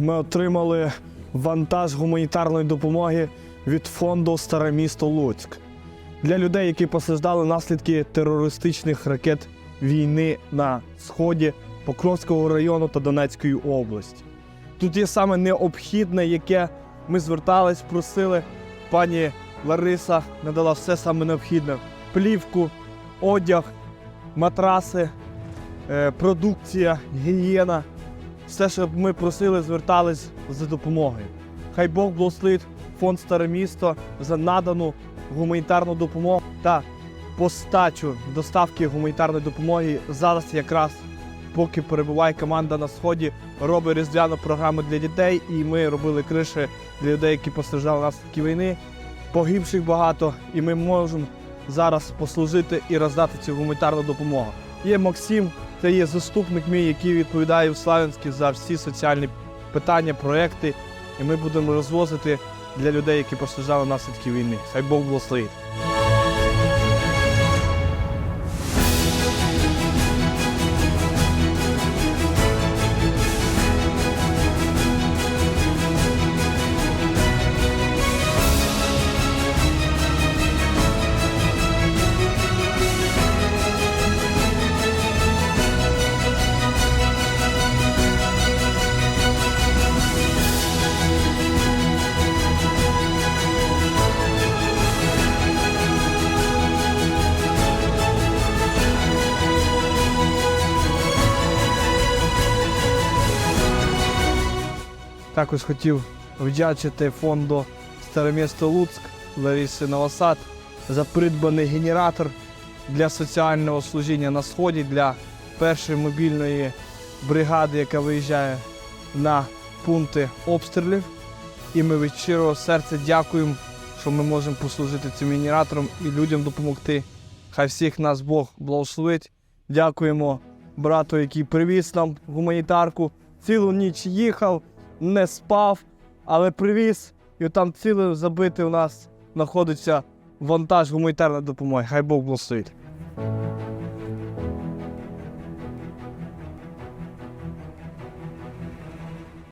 Ми отримали вантаж гуманітарної допомоги від фонду Старе місто Луцьк для людей, які постраждали наслідки терористичних ракет війни на сході Покровського району та Донецької області. Тут є саме необхідне, яке ми звертались, просили. Пані Лариса надала все саме необхідне: плівку, одяг, матраси, е, продукція, гігієна. Все, що ми просили, звертались за допомогою. Хай Бог благословить фонд Старе місто за надану гуманітарну допомогу та постачу доставки гуманітарної допомоги зараз якраз поки перебуває команда на сході, робить різдвяну програму для дітей, і ми робили криші для людей, які постраждали наслідки війни. Погибших багато, і ми можемо зараз послужити і роздати цю гуманітарну допомогу. Є Максим, це є заступник мій, який відповідає в Славянській за всі соціальні питання, проекти. І ми будемо розвозити для людей, які постраждали наслідки війни. Хай Бог благословить. Також хотів вдячити фонду Старе місто Луцьк Ларіси Новосад за придбаний генератор для соціального служіння на сході для першої мобільної бригади, яка виїжджає на пункти обстрілів. І ми від щирого серця дякуємо, що ми можемо послужити цим генератором і людям допомогти. Хай всіх нас Бог благословить. Дякуємо брату, який привіз нам гуманітарку. Цілу ніч їхав, не спав, але привіз. І там ціле забитий у нас знаходиться вантаж гуманітарної допомоги. Хай Бог благословить.